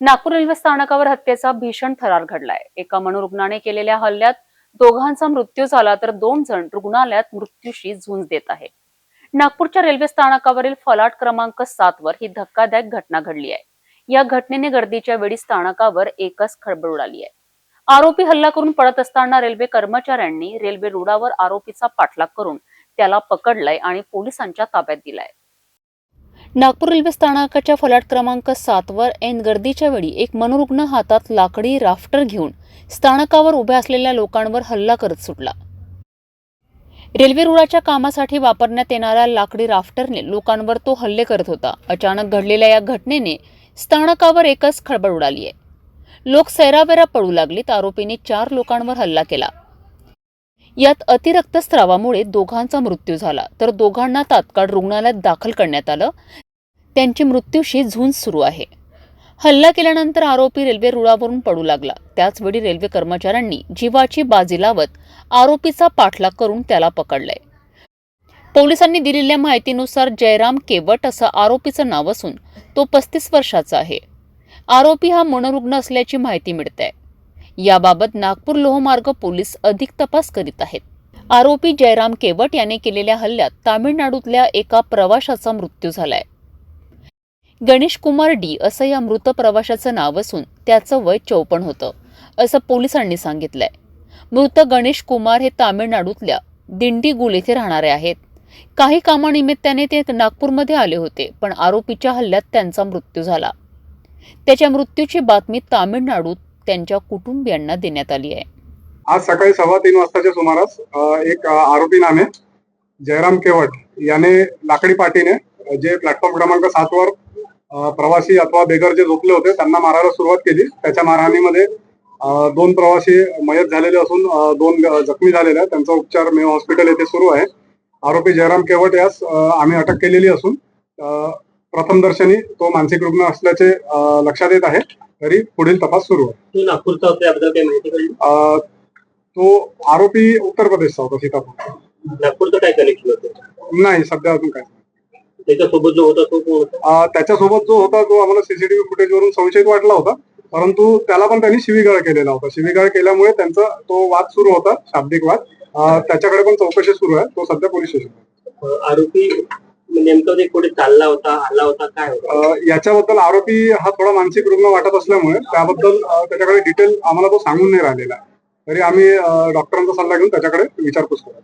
Nagpur railway स्थानकावर हत्येचा भीषण थरार घडलाय. एका मनोरुग्णाने केलेल्या हल्ल्यात दोघांचा मृत्यू झाला तर दोन जण रुग्णालयात मृत्यूशी झुंज देत आहे नागपूरच्या रेल्वे स्थानकावरील फलाट क्रमांक सात वर ही धक्कादायक घटना घडली आहे. या घटनेने गर्दीच्या वेळी स्थानकावर एकच खळबळ उडाली आहे. आरोपी हल्ला करून पळत असताना रेल्वे कर्मचाऱ्यांनी रेल्वे रुळावर आरोपीचा पाठलाग करून त्याला पकडलाय आणि पोलिसांच्या ताब्यात दिलाय. नागपूर रेल्वे स्थानकाच्या फलाट क्रमांक सातवर ऐन गर्दीच्या वेळी एक मनोरुग्ण हातात लाकडी राफ्टर घेऊन स्थानकावर उभ्या असलेल्या लोकांवर हल्ला करत सुटला. रेल्वे रुळाच्या कामासाठी वापरण्यात येणाऱ्या लाकडी राफ्टरने लोकांवर तो हल्ले करत होता. अचानक घडलेल्या या घटनेने स्थानकावर एकच खळबळ उडाली आहे. लोक सैरावेरा पडू लागलीत आरोपीने चार लोकांवर हल्ला केला. यात अतिरक्तस्रावामुळे दोघांचा मृत्यू झाला. तर दोघांना तात्काळ रुग्णालयात दाखल करण्यात आलं. त्यांची मृत्यूशी झुंज सुरू आहे. हल्ला केल्यानंतर आरोपी रेल्वे रुळावरून पडू लागला. त्याचवेळी रेल्वे कर्मचाऱ्यांनी जीवाची बाजी लावत आरोपीचा पाठलाग करून त्याला पकडलंय. पोलिसांनी दिलेल्या माहितीनुसार जयराम केवट असं आरोपीचं नाव असून तो पस्तीस वर्षाचा आहे. आरोपी हा मनोरुग्ण असल्याची माहिती मिळते याबाबत नागपूर लोहमार्ग पोलीस अधिक तपास करीत आहेत. आरोपी जयराम केवट याने केलेल्या हल्ल्यात तामिळनाडूतल्या एका प्रवाशाचा मृत्यू झालाय. गणेश कुमार डी असं या मृत प्रवाशाचं नाव असून त्याचं वय चौपन्न होतं असं पोलिसांनी सांगितलंय. मृत गणेश कुमार हे तामिळनाडूतल्या दिंडीगुल येथे राहणारे आहेत. काही कामानिमित्ताने ते नागपूरमध्ये आले होते पण आरोपीच्या हल्ल्यात त्यांचा मृत्यू झाला. त्याच्या मृत्यूची बातमी तामिळनाडूत त्यांच्या कुटुंबियांना देण्यात आली आहे. आज सकाळी सव्वा तीन वाजताच्या सुमारास एक आरोपी नामे जयराम केवट याने लाकडी पाटीने जे प्लॅटफॉर्म क्रमांक सात वर प्रवासी अथवा बेगर जे झोपले होते त्यांना मारायला सुरुवात केली. त्याच्या मारहाणीमध्ये दोन प्रवासी मयत झालेले असून दोन जखमी झालेले आहेत. त्यांचा उपचार मेव हॉस्पिटल येथे सुरू आहे. आरोपी जयराम केवट यास आम्ही अटक केलेली असून प्रथमदर्शनी तो मानसिक रुग्ण असल्याचे लक्षात येत आहे. तरी पुढील तपास सुरू आहे. तू नागपूरचा होता तो आरोपी उत्तर प्रदेशचा होता सीतापूर नागपूरचं काय कनेक्शन होतं? नाही सध्या अजून काय. त्याच्यासोबत जो होता तो कोण होता? अ, त्याच्यासोबत जो होता तो आम्हाला सीसीटीव्ही फुटेज वरून संशयित वाटला होता. परंतु त्याला पण त्यांनी शिवीगाळ केलेला होता. शिवीगाळ केल्यामुळे त्यांचा तो वाद सुरू होता शाब्दिक वाद. अ, त्याच्याकडे पण चौकशी सुरू आहे. तो सध्या पोलीस स्टेशन अं, आरोपी नेमकं ते कुठे चालला होता आला होता काय होता? याच्याबद्दल आरोपी हा थोडा मानसिक रुग्ण वाटत असल्यामुळे त्याबद्दल अ, त्याच्याकडे डिटेल आम्हाला तो सांगून नाही राहिलेला आहे. तरी आम्ही अ, डॉक्टरांचा सल्ला घेऊन त्याच्याकडे विचारपूस करू.